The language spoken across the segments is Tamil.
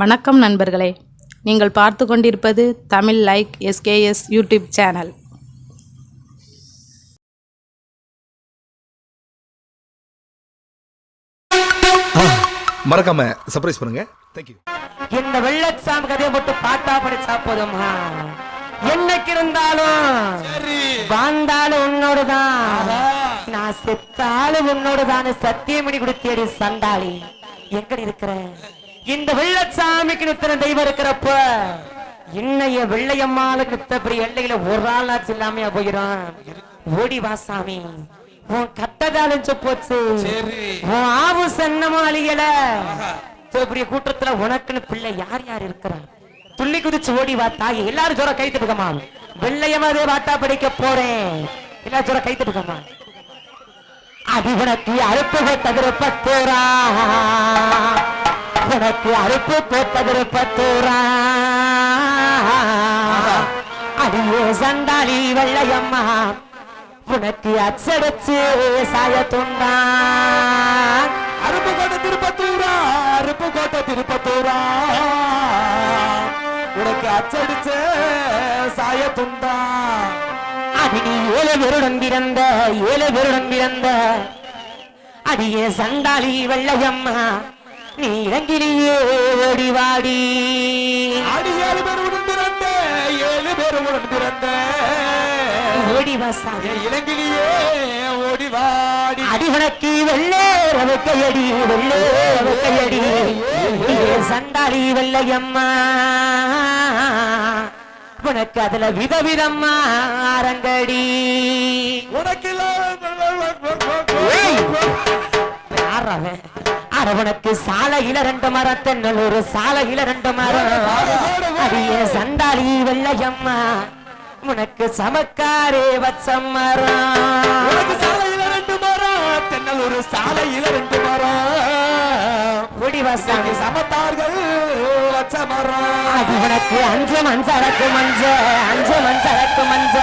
வணக்கம் நண்பர்களே. நீங்கள் பார்த்து கொண்டிருப்பது Tamil like SKS YouTube channel. மறக்காம சர்ப்ரைஸ் பண்ணுங்க. தேங்க்யூ இந்த வெள்ளச்சாமி கதையை மட்டும் பாட்டா படிச்சா போதுமா என்னைக்கு இருந்தாலும் வாழ்ந்தாலும் உன்னோடுதான். நான் செத்தாலும் உன்னோடுதான். சத்தியமணி கொடுத்தியடி சண்டாளி. எங்கடி இருக்கிற? இந்த வெள்ளச்சாமிக்கு நித்திர தெய்வம் இருக்கிறப்ப இன்னைய வெள்ளையம்மாளுக்கு நித்தப்படி எல்லையில ஒரு ஆளாச்சு இல்லாமையா போயிடும். ஓடி வா சாமி. உன் கட்டதாலும் போச்சு. உன் ஆவு சன்னமும் அழியல. பெரிய கூட்டத்துல உனக்குன்னு பிள்ளை யார் யார் இருக்கிறா? துள்ளி குதிச்சு ஓடி வா தாய். எல்லாரும் ஜோர கை தட்டுக்கமா வெள்ளையமாதே வாட்டா படிக்க போறேன். எல்லாரும் ஜோர கை தட்டுக்கமா அது உனக்கு அறுப்பு போட்டதிரு பத்தோரா? உனக்கு அறுப்பு போட்டதிரு பத்தோரா அடியே சண்டாளி வெள்ளையம்மா உனக்கு அச்சடிச்சு சாய துண்டான் அருப்பு கோட்டை திருப்பத்தூரா அருப்பு கோட்டை திருப்பத்தூரா உனக்கு அச்சடிச்ச சாய துண்டா. அது நீ ஏழு பேருடன் பிறந்த ஏழு பேருடன் பிறந்த. அடியே சண்டாளி வெள்ளையம்மா நீ இறங்கிலேயே ஓடி வாடி அடி ஏழு பேர் உடன் பிறந்த ஏழு பேர் உடன் பிறந்த. ஓடி வாசாமி என் இலங்கிலேயே ஓடி வாடி அடி உனக்கு வெள்ளே கையடி வெள்ளே கையடி. சண்டாளி வெள்ளையம்மா? உனக்கு அதுல விதவிதம்மா அரங்கடி. உனக்கு! யார் அவன்? அரவனுக்கு சாலையில ரெண்டு மரம் தென்னலூர் சாலையில ரெண்டு மரம். அடிய சண்டாளி வெள்ளையம்மா உனக்கு சமக்காரே வச்ச மரம். சாலையில ரெண்டு மரம் தென்னலூர் சாலையில ரெண்டு மரம். குடிவசாமி சமத்தார்கள் வச்ச மரம். அது உனக்கு அஞ்சு மஞ்சளக்கு மஞ்ச அஞ்சு மஞ்ச.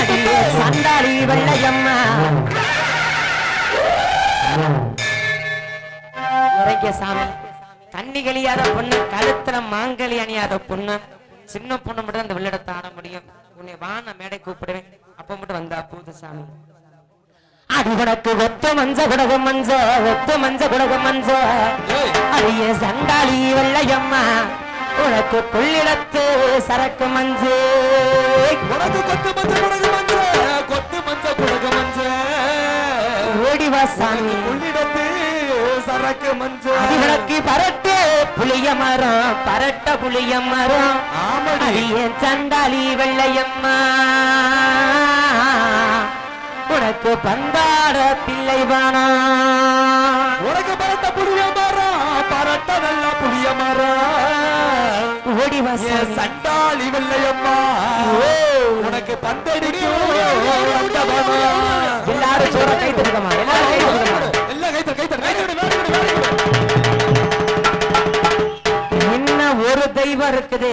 அடியே சண்டாளி வெள்ளையம்மா. இறங்கிய சாமி. தண்ணி கழியாத பொண்ணு கழுத்துல மாங்கலி அணியாத பொண்ணு. சின்ன பொண்ணு மட்டும் அந்த வெள்ளடத்தை ஆட முடியும். உன்னை வா நான் மேடை கூப்பிடுவேன். அப்ப மட்டும் வந்தா போது சாமி. அது உனக்கு ஒத்த மஞ்ச குடக மஞ்ச ஒத்த மஞ்ச குடக மஞ்ச. அடிய சண்டாளி வெள்ளையம்மா. உனக்கு கொள்ளிடத்து சரக்கு மஞ்சு. உனக்கு கொத்து மஞ்ச குடகு மஞ்ச. கொத்து மஞ்ச குடகு மஞ்ச. ஓடி வா சாமி உள்ளிடத்து சரக்கு மஞ்ச. அதுகளுக்கு பரட்டு புளிய மரம் பரட்ட புளிய மரம். ஆமடி. அடிய சண்டாளி வெள்ளையம்மா. உனக்கு பந்தாட பிள்ளை வானா உனக்கு பரட்ட புளிய மரம் பரட்ட நல்ல புளிய மரம். ஓடி வா என் சாமி. சண்டாளி வெள்ளையம்மா. உனக்கு பந்தடிக்கும். எல்லாரும் சோற கை தட்டுக்கமா எல்லாரும் கை தட்டுக்கமா இன்னும் ஒரு தெய்வம் இருக்குது.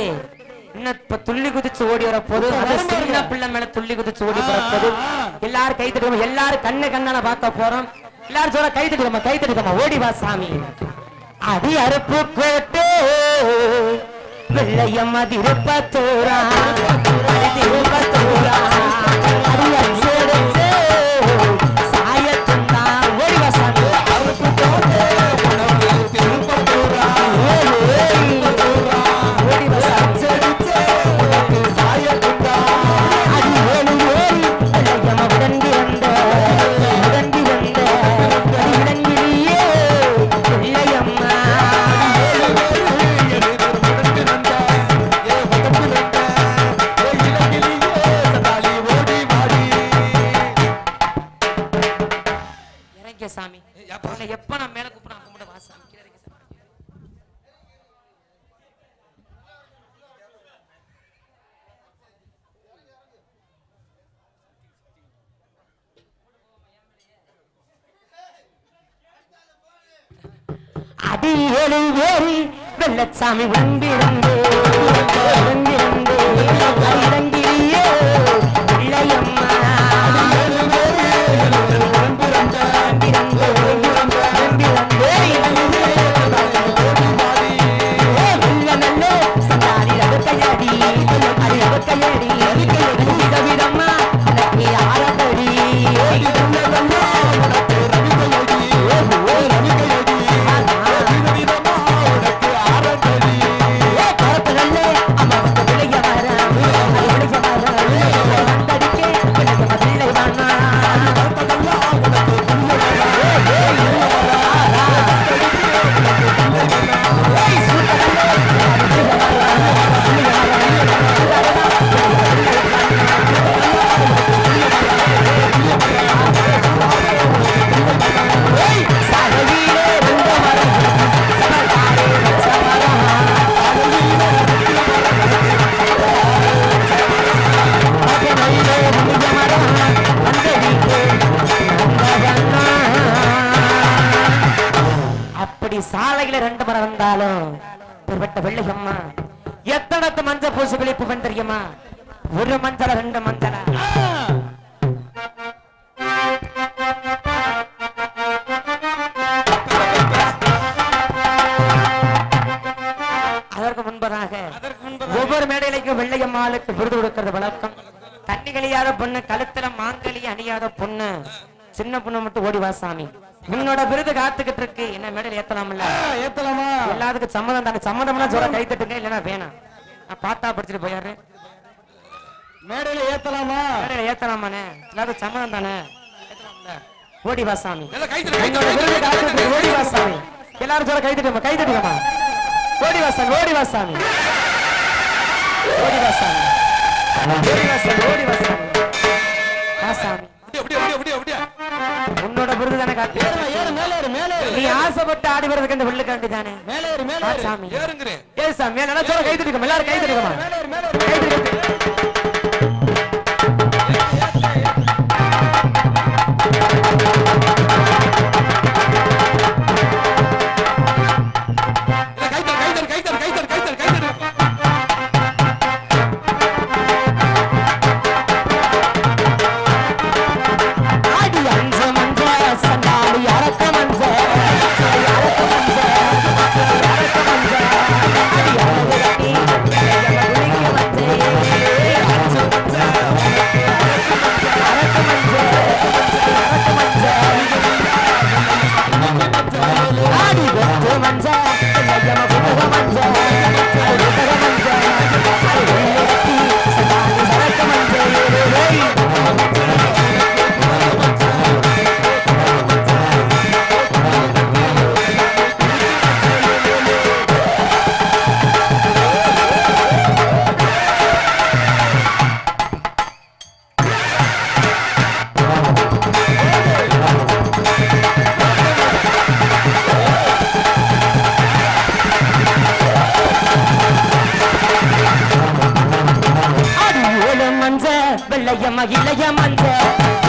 இன்னும் இப்ப துள்ளி குதிச்சு ஓடி வர போது அது சின்ன பிள்ளை மேல துள்ளி குதிச்சு ஓடி வர போது. எல்லாரும் கை தட்டுக்கமா எல்லாரும் கண்ணு கண்ணால பார்க்க போறோம். எல்லாரும் சொல்ல கை தட்டுக்கமா கை தட்டுக்கமா ஓடி வா சாமி. அடி அறுப்பு கோட்டு வெள்ளையம்மா திருப்பத்தூரா அடி அடி ஏழு ஏறி வெள்ளச்சாமி வந்திருந்து வந்தாலும் பெருப்பட்ட வெள்ளையம்மா எத்தனத்து மஞ்சள் பூசி விழிப்புவன் தெரியுமா? ஒரு மஞ்சள ரெண்டு மஞ்சள? அதற்கு முன்பதாக ஒவ்வொரு மேடையிலையும் வெள்ளையம்மாளுக்கு விருது கொடுக்கிறது வழக்கம். தண்ணி கழியாத பொண்ணு கழுத்துல மாங்கலி அணியாத பொண்ணு. சின்ன பொண்ணு மட்டும் ஓடி வா சாமி. உன்னோட விருது காத்துக்கிட்டு இருக்கு. என்ன மேடையில ஏத்தலாம்ல? ஏத்தலாமா? எல்லாத்துக்கும் சம்மதம் தானே சம்மதம்னா சொல்ல கை தட்டுங்க இல்லைன்னா வேணாம். நான் பார்த்தா படிச்சுட்டு போயாரு மேடையில ஏத்தலாமா? மேடையில ஏத்தலாமாண்ணே? எல்லாத்துக்கும் சம்மதம் தானே? ஓடி வா சாமி. தட்டு, விருது காத்துக்கிட்டு. ஓடி வா சாமி. எல்லாரும் சொல்ல கை தட்டுமா கை தட்டுக்கமா ஓடி வா சாமி ஓடி வா சாமி. ஓடி வா சாமி. ஓடி வா சாமி ஓடி வா சாமி. வா சாமி. விருது தானே காத்து ஏறு மேல ஏறு மேல ஏறு. நீ ஆசைப்பட்டு ஆடி வர்றதுக்கு இந்த வெள்ளுக்காண்டி தானே? மேல ஏறு மேல ஏறு. சாமி. ஏறுங்கிறேன். ஏ சாமி மேல சொல்ல கை தட்டுக்கமா எல்லாரும் கை தட்டுக்கமா மேல ஏறு மேல ஏறு கை தட்டு வெற்று இளைய மஞ்ச மந்த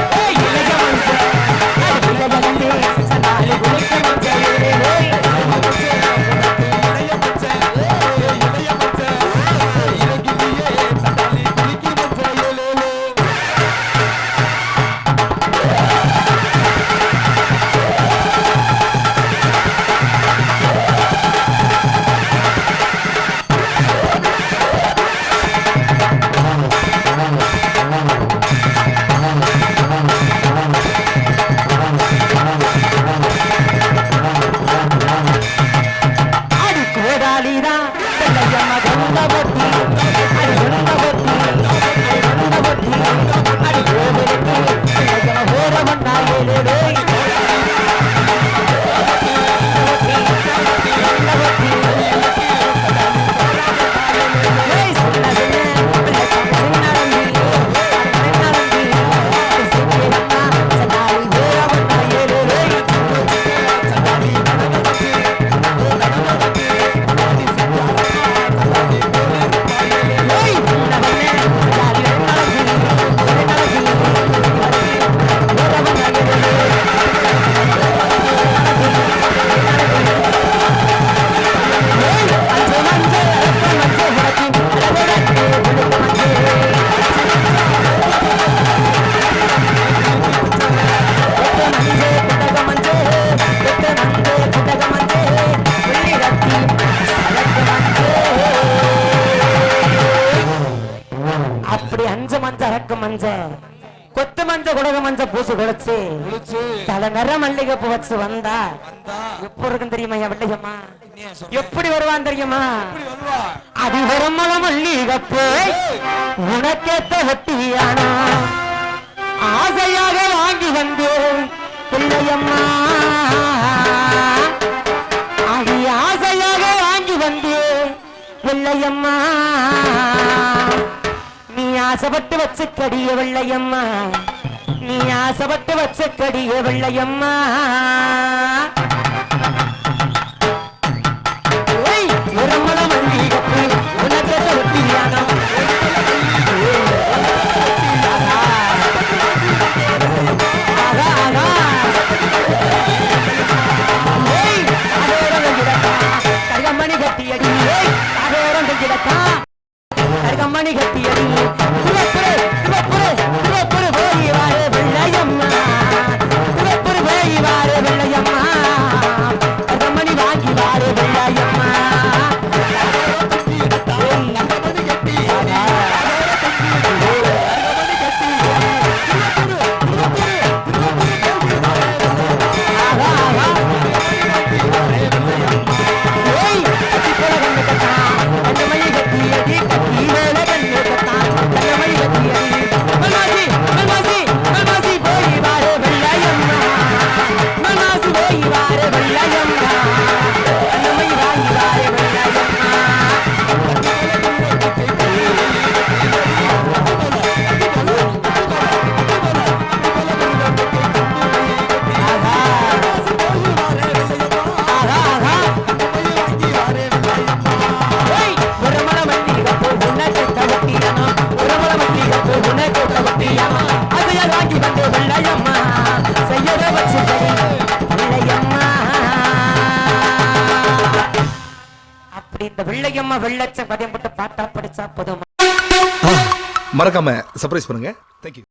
மஞ்ச மஞ்ச அரக்கு மஞ்ச. கொத்து மஞ்ச குடக மஞ்ச பூசு குளிச்சு தல நிற மல்லிகை பூ வச்சு வந்தா. எப்ப இருக்கும் தெரியுமா வெள்ளையம்மா எப்படி வருவான் தெரியுமா? அது வருமல மல்லிகை பூ உனக்கேத்த வெட்டியானா? ஆசையாக வாங்கி வந்து பிள்ளையம்மா. அது ஆசையாக வாங்கி வந்து பிள்ளையம்மா. ஆசைப்பட்டு வச்சு கடிய வெள்ளையம்மா. நீ ஆசைப்பட்டு வச்சு கடிய வெள்ளையம்மா. மணி கட்டியடி. அதோரம் கட்டிடத்தா கம்மணி கட்டி நிகழ்ச்சி மதியம் மட்டும் பாட்டா படிச்சா போதும்? மறக்காம சர்ப்ரைஸ் பண்ணுங்க. தேங்க்யூ